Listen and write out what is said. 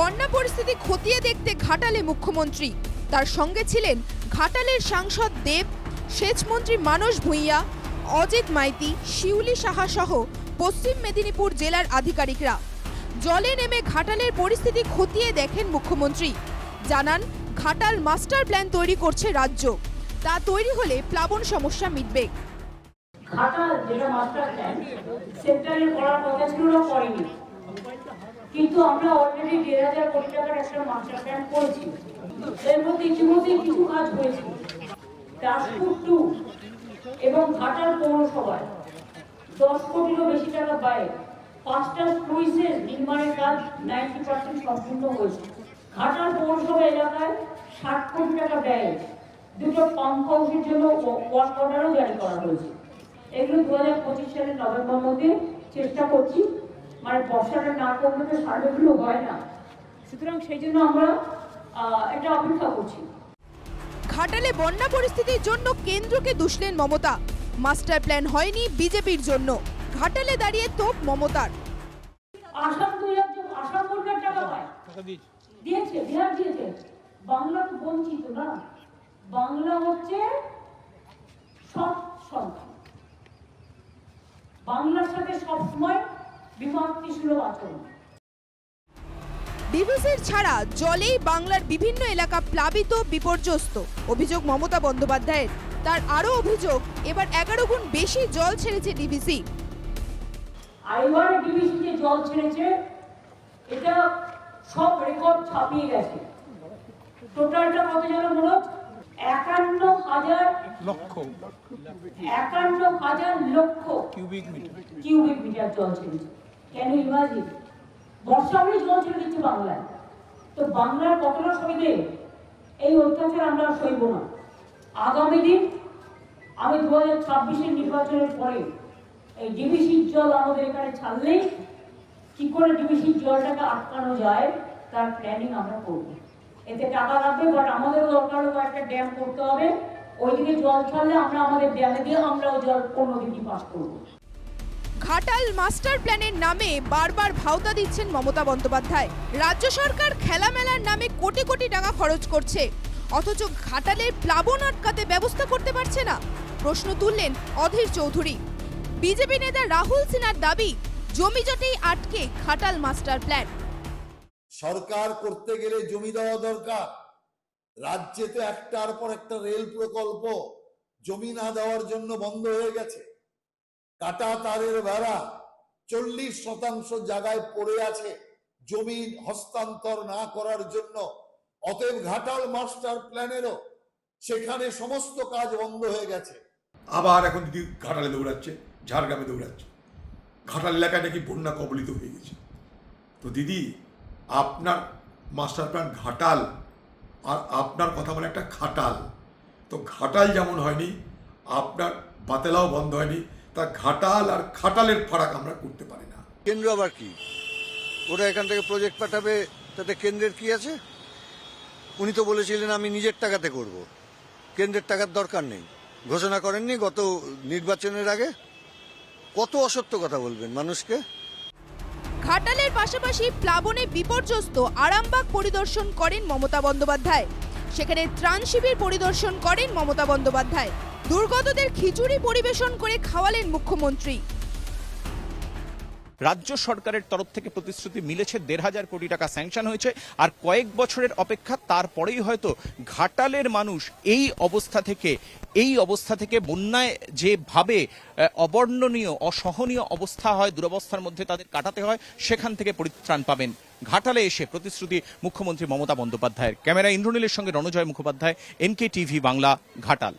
বন্যা পরিস্থিতি খতিয়ে দেখতে ঘাটালে মুখ্যমন্ত্রী। তার সঙ্গে ছিলেন ঘাটালের সাংসদ দেব, সেচমন্ত্রী মানস ভূঁইয়া, অজিত মাইতি, শিউলি সাহা সহ পশ্চিম মেদিনীপুর জেলার আধিকারিকরা। জলে নেমে ঘাটালের পরিস্থিতি খতিয়ে দেখেন মুখ্যমন্ত্রী। জানান, ঘাটাল মাস্টার প্ল্যান তৈরি করছে রাজ্য। তা তৈরি হলে প্লাবন সমস্যা মিটবে। ঘাটা যেটা মাস্টার প্ল্যান, সেন্টারে করার কথা ছিল করেনি। কিন্তু আমরা অলরেডি দেড় হাজার কোটি টাকার একটা মাস্টার প্ল্যান করেছি। এর মধ্যে ইতিমধ্যে কিছু কাজ হয়েছে। দাসপুর টু এবং ঘাটার পৌরসভায় দশ কোটিরও বেশি টাকা ব্যয়ে পাঁচটা স্লুইসের নির্মাণের কাজ নাইনটি পার্সেন্ট সম্পূর্ণ হয়েছে। ঘাটার পৌরসভা এলাকায় ষাট কোটি টাকা ব্যয়ে দুটো পাম্প হাউসের জন্য ওয়ার্ক অর্ডারও জারি করা হয়েছে। এগুলো দু হাজার পঁচিশ সালের নভেম্বর মধ্যে চেষ্টা করছি মানে বর্ষাটা না করলে তো সার্ভেগুলো হয় না। সুতরাং সেই জন্য আমরা এটা অপেক্ষা করছি। ঘাটালে বন্যা পরিস্থিতির জন্য কেন্দ্রকে দুষলেন মমতা। মাস্টার প্ল্যান হয়নি বিজেপির জন্য। ঘাটালে দাঁড়িয়ে তোপ মমতার। আসাম দুই রাজ্য আসাম সরকার টাকা পায়। দিয়েছে। বিহার দিয়েছে। বাংলা তো বঞ্চিত না। বাংলা হচ্ছে সব সন্তান। বাংলার সাথে সবসময় বিভক্তি সুলভ আচরণ ডিভিসির ছাড়া জলেই বাংলার বিভিন্ন এলাকা প্লাবিত বিপর্যস্ত। অভিযোগ মমতা বন্দ্যোপাধ্যায়ের। তার আরও অভিযোগ এবার এগারো গুণ বেশি জল ছেড়েছে ডিভিসি আইওয়ার ডিভিসি যে জল ছেড়েছে এটা সব রেকর্ড ছাপিয়ে গেছে। টোটালটা কত যেন মনে একান্ন হাজার লক্ষ। একান্ন হাজার লক্ষ কিউবিক মিটার কিউবিক মিটার জল ছেড়েছে। কেন ইমাজিন বর্ষা হলে জল ছেড়ে দিচ্ছে বাংলায়। তো বাংলার কতটা সইবে এই অত্যাচার আমরা সইব না। আগামী দিন আমি দু হাজার ছাব্বিশের নির্বাচনের পরে এই ডিবিসির জল আমাদের এখানে ছাড়লেই কি করে ডিবিসির জলটাকে আটকানো যায়, তার প্ল্যানিং আমরা করব। এতে টাকা লাগবে বাট আমাদেরও দরকার হলো একটা ড্যাম করতে হবে। ওইদিকে জল ছাড়লে আমরা আমাদের ড্যামে দিয়ে আমরাও জল অন্য দিকে পাস করব। ঘাটাল মাস্টার প্ল্যানের নামে বারবার ভাওতা দিচ্ছেন মমতা বন্দ্যোপাধ্যায়। রাজ্য সরকার খেলা মেলার নামে কোটি কোটি টাকা খরচ করছে। অথচ ঘাটালের প্লাবন আটকাতে ব্যবস্থা করতে পারছে না। প্রশ্ন তুললেন অধীর চৌধুরী। বিজেপি নেতা রাহুল সিনহার দাবি, জমি জটেই আটকে ঘাটাল মাস্টার প্ল্যান। সরকার করতে গেলে জমি দেওয়া দরকার। রাজ্যে তো একটার পর একটা রেল প্রকল্প। জমি না দেওয়ার জন্য বন্ধ হয়ে গেছে। কাটা তারের বেড়া চল্লিশ শতাংশ জায়গায় পড়ে আছে। জমি হস্তান্তর না করার জন্য। অতএব ঘাটাল মাস্টার প্ল্যানেরও সেখানে সমস্ত কাজ বন্ধ হয়ে গেছে। আবার এখন দিদি ঘাটালে দৌড়াচ্ছে, ঝাড়গ্রামে দৌড়াচ্ছে, ঘাটাল এলাকায় নাকি বন্যা কবলিত হয়ে গেছে। তো দিদি, আপনার মাস্টার প্ল্যান ঘাটাল আর আপনার কথা বলে একটা খাটাল। তো ঘাটাল যেমন হয়নি, আপনার বাতেলাও বন্ধ হয়নি তা ঘাটাল আর খাটালের ফারাক আমরা করতে পারি না। কেন্দ্র আবার কি? ওরা এখান থেকে প্রজেক্ট পাঠাবে তাতে কেন্দ্রের কি আছে? উনি তো বলেছিলেন আমি নিজের টাকাতে করব। কেন্দ্রের টাকার দরকার নেই। ঘোষণা করেননি গত নির্বাচনের আগে। কত অসত্য কথা বলবেন মানুষকে। ঘাটালের পাশাপাশি প্লাবনে বিপর্যস্ত আরামবাগ পরিদর্শন করেন মমতা বন্দ্যোপাধ্যায়। সেখানে ত্রাণ শিবির পরিদর্শন করেন মমতা বন্দ্যোপাধ্যায়। দুর্গতদের খিচুড়ি পরিবেশন করে খাওয়ালেন মুখ্যমন্ত্রী। রাজ্য সরকারের তরফ থেকে প্রতিশ্রুতি মিলেছে, দেড় হাজার কোটি টাকা স্যাংশন হয়েছে, আর কয়েক বছরের অপেক্ষা তারপরেই হয়তো ঘাটালের মানুষ এই অবস্থা থেকে, এই অবস্থা থেকে বন্যায় যেভাবে অবর্ণনীয়, অসহনীয় অবস্থা হয়, দুরবস্থার মধ্যে তাদের কাটাতে হয়, সেখান থেকে পরিত্রাণ পাবেন ঘাটালে এসে প্রতিশ্রুতি মুখ্যমন্ত্রী মমতা বন্দ্যোপাধ্যায়ের। ক্যামেরা ইন্দ্রনীলের সঙ্গে রণজয় মুখোপাধ্যায় এনকে টিভি বাংলা, ঘাটাল।